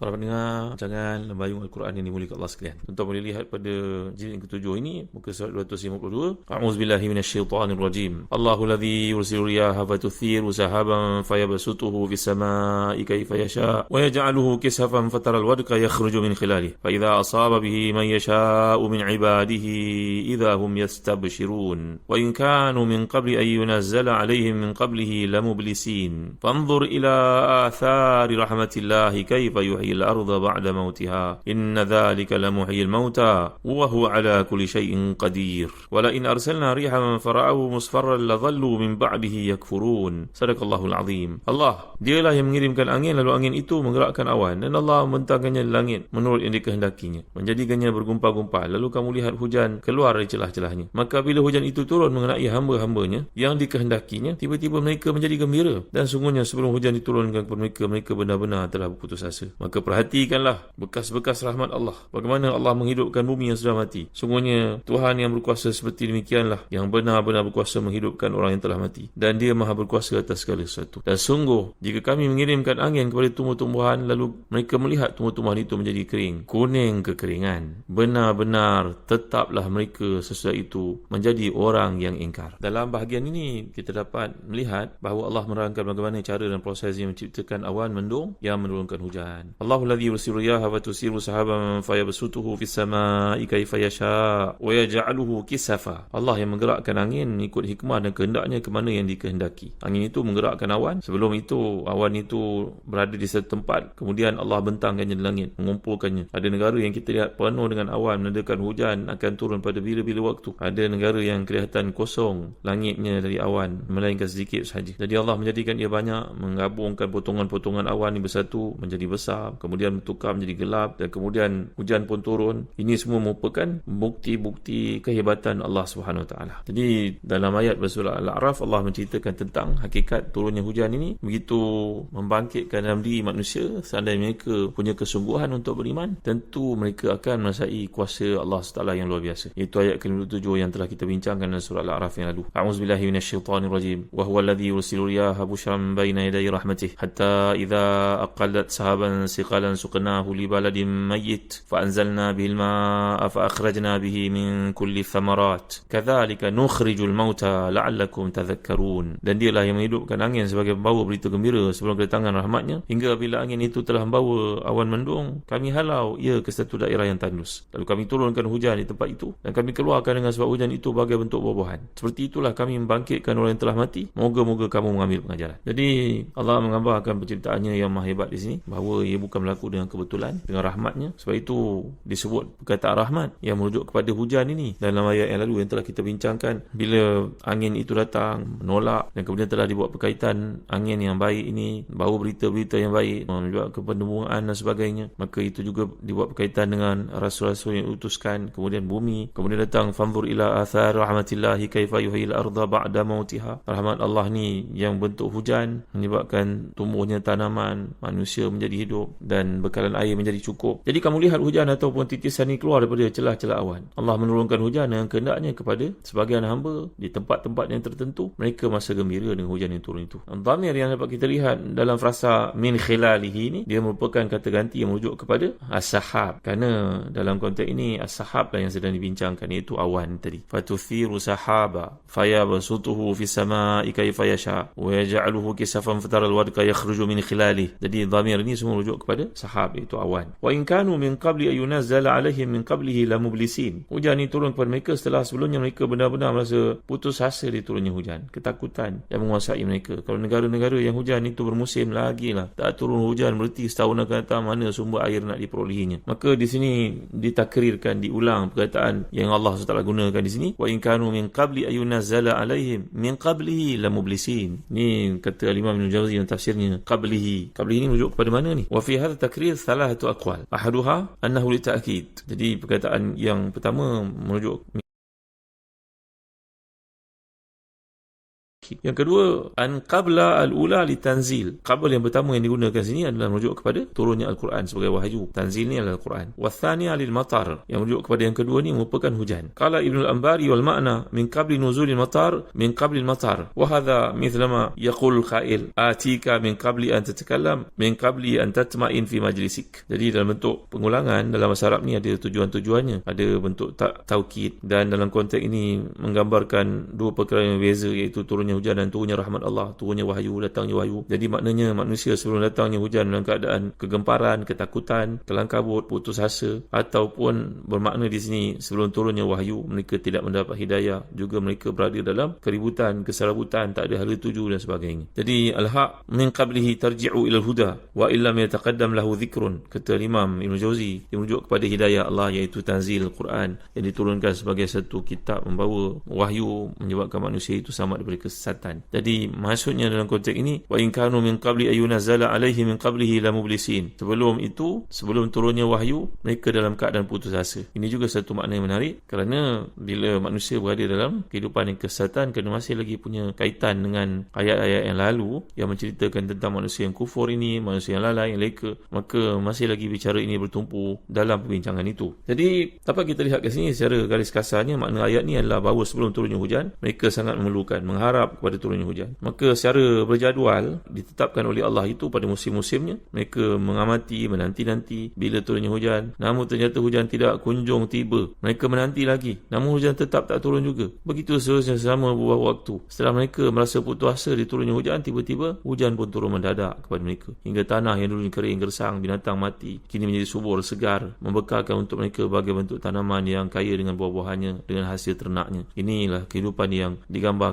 Para pendengar, jangan lembayung Al-Quran yang dimuliakan Allah sekalian. Tuan boleh lihat pada jilid yang ketujuh ini, muka surat 252. A'udzubillahi minasyaitonirrajim. Allahu ladzi yursilu riyaha fatuthiru sahaban fayabsutuhu fis samai kayfa yasha wa yaj'aluhu kisafan fatara al-wadqa yakhruju min khilalihi fa idza asaba bihi man yasha'u min ibadihi idza hum yastabshirun wa in kanu min qabli an yunazzala alayhim min qablihi lamublisin fanzur ila athari rahmatillahi kayfa yuhyi الأرض بعد موتها إن ذلك لمحيي الموتى وهو على كل شيء قدير ولئن أرسلنا ريحا فرأوه مصفرا لظلوا من بعده يكفرون صدق الله العظيم الله dialah yang mengirimkan angin lalu angin itu menggerakkan awan dan Allah membentangkannya di langit menurut yang dikehendakinya menjadikannya bergumpal-gumpal lalu kamu lihat hujan keluar dari celah-celahnya maka bila hujan itu turun mengenai hamba-hambanya yang dikehendakinya tiba-tiba mereka menjadi gembira dan sungguhnya sebelum hujan diturunkan kepada mereka mereka benar-benar telah berputus asa maka perhatikanlah bekas-bekas rahmat Allah. Bagaimana Allah menghidupkan bumi yang sudah mati. Sungguhnya Tuhan yang berkuasa seperti demikianlah yang benar-benar berkuasa menghidupkan orang yang telah mati. Dan dia maha berkuasa atas segala sesuatu. Dan sungguh, jika kami mengirimkan angin kepada tumbuh-tumbuhan lalu mereka melihat tumbuh-tumbuhan itu menjadi kering. Kuning kekeringan. Benar-benar tetaplah mereka sesudah itu menjadi orang yang ingkar. Dalam bahagian ini kita dapat melihat bahawa Allah menerangkan bagaimana cara dan proses yang menciptakan awan mendung yang menurunkan hujan. Allah الله الذي يرسل الرياح فتثير سحابا فيبسطه في السماء كيف يشاء ويجعله كسفا Allah yang menggerakkan angin ikut hikmah dan kehendaknya ke mana yang dikehendaki angin itu menggerakkan awan sebelum itu awan itu berada di satu tempat kemudian Allah bentangkannya di langit mengumpulkannya ada negara yang kita lihat penuh dengan awan menandakan hujan akan turun pada bila-bila waktu ada negara yang kelihatan kosong langitnya dari awan melainkan sedikit sahaja jadi Allah menjadikan ia banyak menggabungkan potongan-potongan awan ini bersatu menjadi besar kemudian bertukar menjadi gelap dan kemudian hujan pun turun. Ini semua merupakan bukti-bukti kehebatan Allah Subhanahu taala. Jadi dalam ayat surah al-a'raf Allah menceritakan tentang hakikat turunnya hujan ini. Begitu membangkitkan dalam diri manusia seandainya mereka punya kesungguhan untuk beriman tentu mereka akan merasai kuasa Allah Taala yang luar biasa. Itu ayat ke-57 yang telah kita bincangkan dalam surah al-a'raf yang lalu. A'udzubillahi minasyaitonirrajim wa huwa alladhi yursilu riyaha bushran bayna yaday rahmatih hatta idza aqallat sahaban ثقلا سقناه لبلد ميت فأنزلنا به الماء فأخرجنا به من كل الثمرات كذلك نخرج الموتى لعلكم تذكرون dan dialah yang menghidupkan angin sebagai pembawa berita gembira sebelum kedatangan rahmatnya hingga bila angin itu telah membawa awan mendung kami halau ia ke satu daerah yang tandus lalu kami turunkan hujan di tempat itu dan kami keluarkan dengan sebab hujan itu bagai bentuk buah-buahan seperti itulah kami membangkitkan orang yang telah mati moga-moga kamu mengambil pengajaran jadi Allah menggambarkan penciptaannya yang maha hebat di sini bahawa ia bukan berlaku dengan kebetulan dengan rahmatnya. Sebab itu disebut perkataan rahmat yang merujuk kepada hujan ini dalam ayat yang lalu yang telah kita bincangkan. Bila angin itu datang menolak dan kemudian telah dibuat berkaitan angin yang baik ini bawa berita-berita yang baik menunjuk kependemungan dan sebagainya maka itu juga dibuat berkaitan dengan rasul-rasul yang utuskan kemudian bumi kemudian datang fanzur ila athar rahmatillahi kaifa yuhyil arda ba'da mautiha rahmat Allah ni yang bentuk hujan menyebabkan tumbuhnya tanaman manusia menjadi hidup dan bekalan air menjadi cukup. Jadi kamu lihat hujan ataupun titisan ini keluar daripada celah-celah awan. Allah menurunkan hujan dengan kehendaknya kepada sebagian hamba di tempat-tempat yang tertentu. Mereka masa gembira dengan hujan yang turun itu. Dhamir yang dapat kita lihat dalam frasa min khilalihi ini, dia merupakan kata ganti yang merujuk kepada as-sahab. Kerana dalam konteks ini, as-sahab lah yang sedang dibincangkan, iaitu awan tadi. Fatuthiru sahaba, fayabasutuhu fi sama'i kaifa yasha, wa yaja'aluhu kisafan fataral wadka yakhruju min khilali. Jadi dhamir ini semua merujuk kepada kepada sahab iaitu awan. Wa in kanu min qabli ayunazzala alaihim min qablihi la mublisin. Hujan ini turun kepada mereka setelah sebelumnya mereka benar-benar merasa putus asa diturunnya hujan. Ketakutan yang menguasai mereka. Kalau negara-negara yang hujan itu bermusim lagi lah. Tak turun hujan berarti setahun akan datang mana sumber air nak diperolehinya. Maka di sini ditakrirkan, diulang perkataan yang Allah SWT gunakan di sini. Wa in kanu min qabli ayunazzala alaihim min qablihi la mublisin. Ni kata Imam Ibn Jawzi dalam tafsirnya. Qablihi. Qablihi ini merujuk kepada mana ni? Wa fi hadha takrir salahatu aqwal. Ahaduha annahu li ta'kid. Jadi perkataan yang pertama merujuk Yang kedua, an qabla al-ula li tanzil. Qabla yang pertama yang digunakan sini adalah merujuk kepada turunnya Al-Quran sebagai wahyu. Tanzil ni adalah Al-Quran. Wa thaniya lil matar. Yang merujuk kepada yang kedua ni merupakan hujan. Qala Ibn al-Ambari wal ma'na min qabli nuzulil matar min qabli al-matar. Wa hadha mithla ma yaqul al-qail atika min qabli an tatakallam min qabli an tatma'in fi majlisik. Jadi dalam bentuk pengulangan dalam bahasa Arab ni ada tujuan-tujuannya. Ada bentuk tak taukid dan dalam konteks ini menggambarkan dua perkara yang berbeza iaitu turunnya hujan dan turunnya rahmat Allah, turunnya wahyu, datangnya wahyu. Jadi maknanya manusia sebelum datangnya hujan dalam keadaan kegemparan, ketakutan, kelang kabut, putus asa ataupun bermakna di sini sebelum turunnya wahyu mereka tidak mendapat hidayah, juga mereka berada dalam keributan, kesarabutan, tak ada hala tuju dan sebagainya. Jadi al-haq min qablihi tarji'u ila al-huda wa illam yataqaddam lahu dhikrun kata Imam Ibn Jauzi yang merujuk kepada hidayah Allah iaitu tanzil Quran yang diturunkan sebagai satu kitab membawa wahyu menyebabkan manusia itu sama daripada kesesatan kesesatan. Jadi maksudnya dalam konteks ini wa in kanu min qabli ayunazala alaihi min qablihi la mublisin. Sebelum itu, sebelum turunnya wahyu, mereka dalam keadaan putus asa. Ini juga satu makna yang menarik kerana bila manusia berada dalam kehidupan yang kesesatan kerana masih lagi punya kaitan dengan ayat-ayat yang lalu yang menceritakan tentang manusia yang kufur ini, manusia yang lalai, yang leka, maka masih lagi bicara ini bertumpu dalam perbincangan itu. Jadi, dapat kita lihat ke sini secara garis kasarnya makna ayat ini adalah bahawa sebelum turunnya hujan, mereka sangat memerlukan mengharap kepada turunnya hujan. Maka secara berjadual ditetapkan oleh Allah itu pada musim-musimnya. Mereka mengamati, menanti-nanti bila turunnya hujan. Namun ternyata hujan tidak kunjung tiba. Mereka menanti lagi. Namun hujan tetap tak turun juga. Begitu seterusnya selama beberapa waktu. Setelah mereka merasa putus asa di turunnya hujan, tiba-tiba hujan pun turun mendadak kepada mereka. Hingga tanah yang dulu kering, gersang, binatang mati. Kini menjadi subur, segar. Membekalkan untuk mereka bagai bentuk tanaman yang kaya dengan buah-buahannya, dengan hasil ternaknya. Inilah kehidupan yang digambar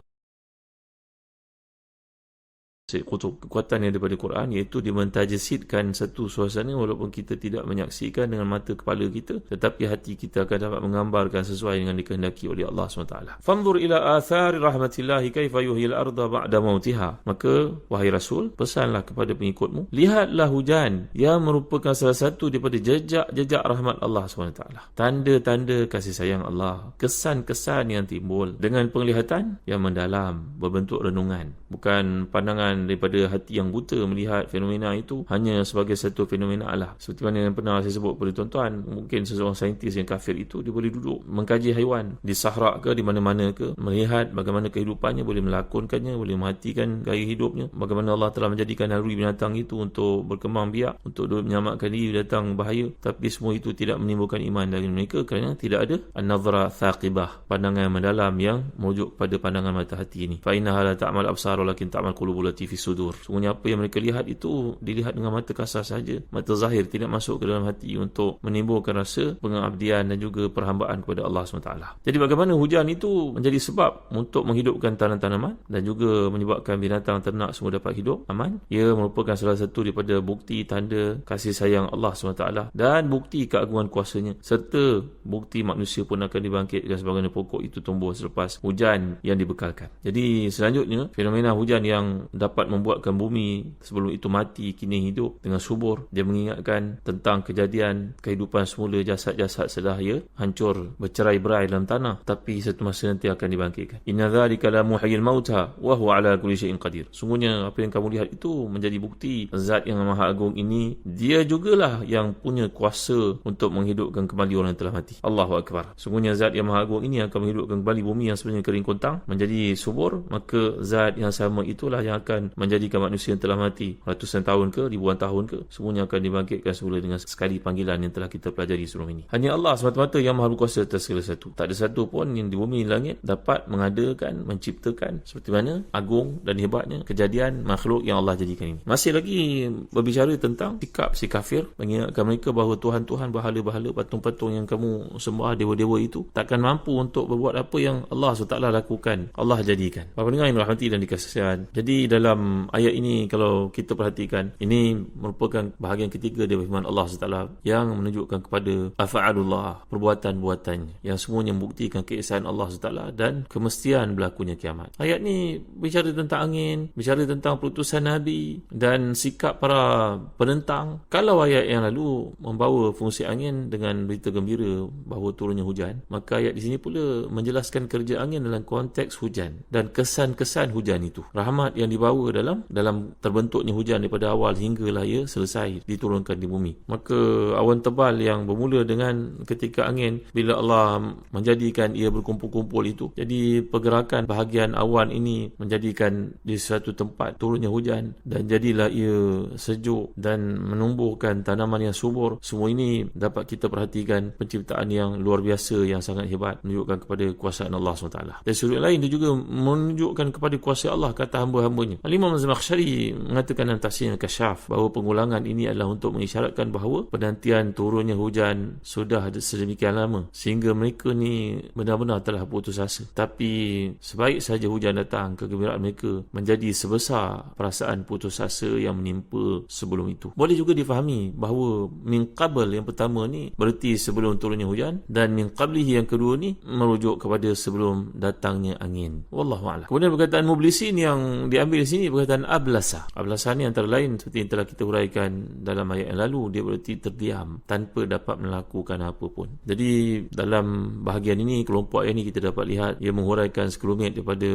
kutub kekuatan yang daripada Quran iaitu dimentajasidkan satu suasana walaupun kita tidak menyaksikan dengan mata kepala kita tetapi hati kita akan dapat menggambarkan sesuai dengan dikehendaki oleh Allah SWT. Fanzur ila athari rahmatillahi kaifa yuhyil arda ba'da mautiha. Maka wahai Rasul pesanlah kepada pengikutmu lihatlah hujan yang merupakan salah satu daripada jejak-jejak rahmat Allah SWT. Tanda-tanda kasih sayang Allah kesan-kesan yang timbul dengan penglihatan yang mendalam berbentuk renungan bukan pandangan daripada hati yang buta melihat fenomena itu hanya sebagai satu fenomena Allah. Seperti mana yang pernah saya sebut kepada tuan-tuan, mungkin seseorang saintis yang kafir itu dia boleh duduk mengkaji haiwan di sahara ke di mana-mana ke, melihat bagaimana kehidupannya, boleh melakonkannya, boleh mematikan gaya hidupnya, bagaimana Allah telah menjadikan naluri binatang itu untuk berkembang biak, untuk menyelamatkan diri datang bahaya, tapi semua itu tidak menimbulkan iman dari mereka kerana tidak ada an-nazra thaqibah, pandangan mendalam yang merujuk pada pandangan mata hati ini. Fa innaha la ta'mal absar walakin ta'mal qulubul lati fi sudur. Semuanya apa yang mereka lihat itu dilihat dengan mata kasar saja, mata zahir tidak masuk ke dalam hati untuk menimbulkan rasa pengabdian dan juga perhambaan kepada Allah SWT. Jadi bagaimana hujan itu menjadi sebab untuk menghidupkan tanam-tanaman dan juga menyebabkan binatang ternak semua dapat hidup aman. Ia merupakan salah satu daripada bukti tanda kasih sayang Allah SWT dan bukti keagungan kuasanya serta bukti manusia pun akan dibangkitkan sebagaimana pokok itu tumbuh selepas hujan yang dibekalkan. Jadi selanjutnya fenomena hujan yang dapat dapat membuatkan bumi sebelum itu mati kini hidup dengan subur. Dia mengingatkan tentang kejadian kehidupan semula jasad-jasad sedaya hancur bercerai-berai dalam tanah tapi satu masa nanti akan dibangkitkan. Inna dhalika la muhyil mauta wa huwa ala kulli syai'in qadir. Sungguhnya apa yang kamu lihat itu menjadi bukti zat yang maha agung ini. Dia jugalah yang punya kuasa untuk menghidupkan kembali orang yang telah mati. Allahu akbar. Sungguhnya zat yang maha agung ini akan menghidupkan kembali bumi yang sebenarnya kering kontang menjadi subur maka zat yang sama itulah yang akan menjadikan manusia yang telah mati ratusan tahun ke ribuan tahun ke semuanya akan dibangkitkan semula dengan sekali panggilan yang telah kita pelajari sebelum ini. Hanya Allah semata-mata yang maha berkuasa atas segala satu tak ada satu pun yang di bumi langit dapat mengadakan menciptakan seperti mana agung dan hebatnya kejadian makhluk yang Allah jadikan ini. Masih lagi berbicara tentang sikap si kafir mengingatkan mereka bahawa Tuhan-Tuhan bahala-bahala patung-patung yang kamu sembah dewa-dewa itu takkan mampu untuk berbuat apa yang Allah SWT lakukan Allah jadikan. Bapak dengar yang rahmati dan dikasihkan jadi dalam ayat ini kalau kita perhatikan ini merupakan bahagian ketiga dari firman Allah SWT yang menunjukkan kepada afa'alullah perbuatan-buatannya yang semuanya membuktikan keesaan Allah SWT dan kemestian berlakunya kiamat. Ayat ni bicara tentang angin bicara tentang perutusan Nabi dan sikap para penentang. Kalau ayat yang lalu membawa fungsi angin dengan berita gembira bahawa turunnya hujan maka ayat di sini pula menjelaskan kerja angin dalam konteks hujan dan kesan-kesan hujan itu. Rahmat yang dibawa dalam dalam terbentuknya hujan daripada awal hinggalah ia selesai diturunkan di bumi. Maka awan tebal yang bermula dengan ketika angin bila Allah menjadikan ia berkumpul-kumpul itu jadi pergerakan bahagian awan ini menjadikan di suatu tempat turunnya hujan dan jadilah ia sejuk dan menumbuhkan tanaman yang subur. Semua ini dapat kita perhatikan penciptaan yang luar biasa yang sangat hebat menunjukkan kepada kuasaan Allah SWT. Dan sudut lain dia juga menunjukkan kepada kuasa Allah kata hamba-hambanya Al-Imam Zamakhsyari mengatakan dalam tafsir Kasyaf bahawa pengulangan ini adalah untuk mengisyaratkan bahawa penantian turunnya hujan sudah sedemikian lama sehingga mereka ni benar-benar telah putus asa. Tapi sebaik saja hujan datang kegembiraan mereka menjadi sebesar perasaan putus asa yang menimpa sebelum itu. Boleh juga difahami bahawa min qabl yang pertama ni berarti sebelum turunnya hujan dan min qablihi yang kedua ni merujuk kepada sebelum datangnya angin. Wallahu a'lam. Kemudian perkataan mublisin yang diambil di sini perkataan ablasa ablasa ni antara lain seperti yang telah kita huraikan dalam ayat yang lalu dia berarti terdiam tanpa dapat melakukan apa pun. Jadi dalam bahagian ini kelompok ayat ini kita dapat lihat ia menghuraikan sekelumit daripada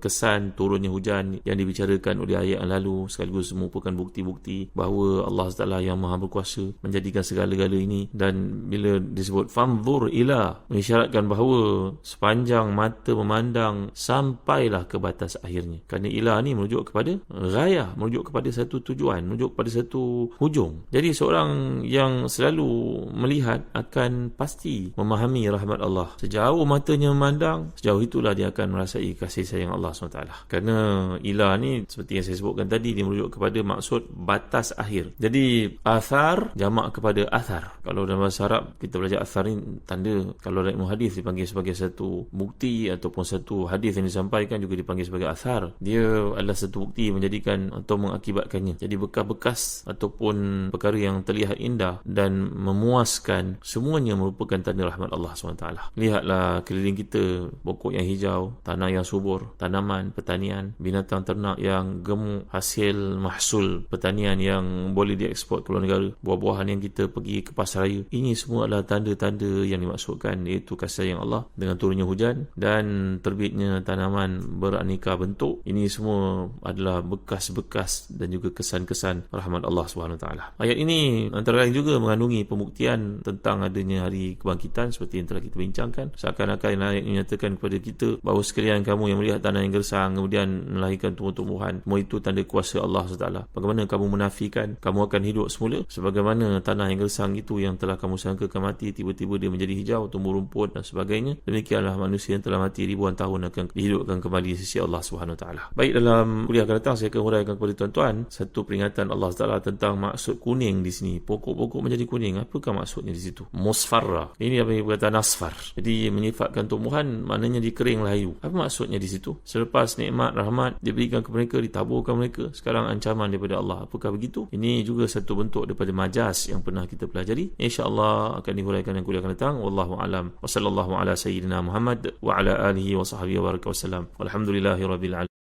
kesan turunnya hujan yang dibicarakan oleh ayat yang lalu sekaligus merupakan bukti-bukti bahawa Allah SWT yang maha berkuasa menjadikan segala-gala ini. Dan bila disebut fanzur ila mengisyaratkan bahawa sepanjang mata memandang sampailah ke batas akhirnya. Kerana ila ni merujuk kepada raya merujuk kepada satu tujuan merujuk kepada satu hujung. Jadi seorang yang selalu melihat akan pasti memahami rahmat Allah. Sejauh matanya memandang sejauh itulah dia akan merasai kasih sayang Allah SWT. Kerana ila ni seperti yang saya sebutkan tadi dia merujuk kepada maksud batas akhir. Jadi athar jamak kepada athar. Kalau dalam bahasa Arab kita belajar athar ni tanda kalau dalam hadis dipanggil sebagai satu bukti ataupun satu hadis yang disampaikan juga dipanggil sebagai athar. Dia adalah satu bukti menjadikan atau mengakibatkannya. Jadi bekas-bekas ataupun perkara yang terlihat indah dan memuaskan semuanya merupakan tanda rahmat Allah SWT. Lihatlah keliling kita pokok yang hijau tanah yang subur tanaman pertanian binatang ternak yang gemuk hasil mahsul pertanian yang boleh dieksport ke luar negara buah-buahan yang kita pergi ke pasar raya. Ini semua adalah tanda-tanda yang dimaksudkan iaitu kasih yang Allah dengan turunnya hujan dan terbitnya tanaman beraneka bentuk. Ini semua adalah bekas-bekas dan juga kesan-kesan rahmat Allah SWT ayat ini antara lain juga mengandungi pembuktian tentang adanya hari kebangkitan seperti yang telah kita bincangkan. Seakan-akan ayat ini menyatakan kepada kita bahawa sekalian kamu yang melihat tanah yang gersang kemudian melahirkan tumbuh-tumbuhan semua itu tanda kuasa Allah SWT bagaimana kamu menafikan kamu akan hidup semula? Sebagaimana tanah yang gersang itu yang telah kamu sangkakan mati tiba-tiba dia menjadi hijau tumbuh rumput dan sebagainya. Demikianlah manusia yang telah mati ribuan tahun akan dihidupkan kembali di sisi Allah SWT baik dalam kuliah akan datang saya akan huraikan kepada tuan-tuan satu peringatan Allah SWT tentang maksud kuning di sini. Pokok-pokok menjadi kuning. Apakah maksudnya di situ? Musfarra ini apa yang berkata nasfar. Jadi menyifatkan tumbuhan maknanya dikering layu. Apa maksudnya di situ? Selepas nikmat rahmat diberikan kepada mereka ditaburkan mereka sekarang ancaman daripada Allah. Apakah begitu? Ini juga satu bentuk daripada majas yang pernah kita pelajari. Insyaallah akan dihuraikan dan kuliah akan datang. Wallahu alam. Wa sallallahu ala sayyidina Muhammad wa ala alihi wa sahbihi wa baraka wasallam walhamdulillahi rabbil alamin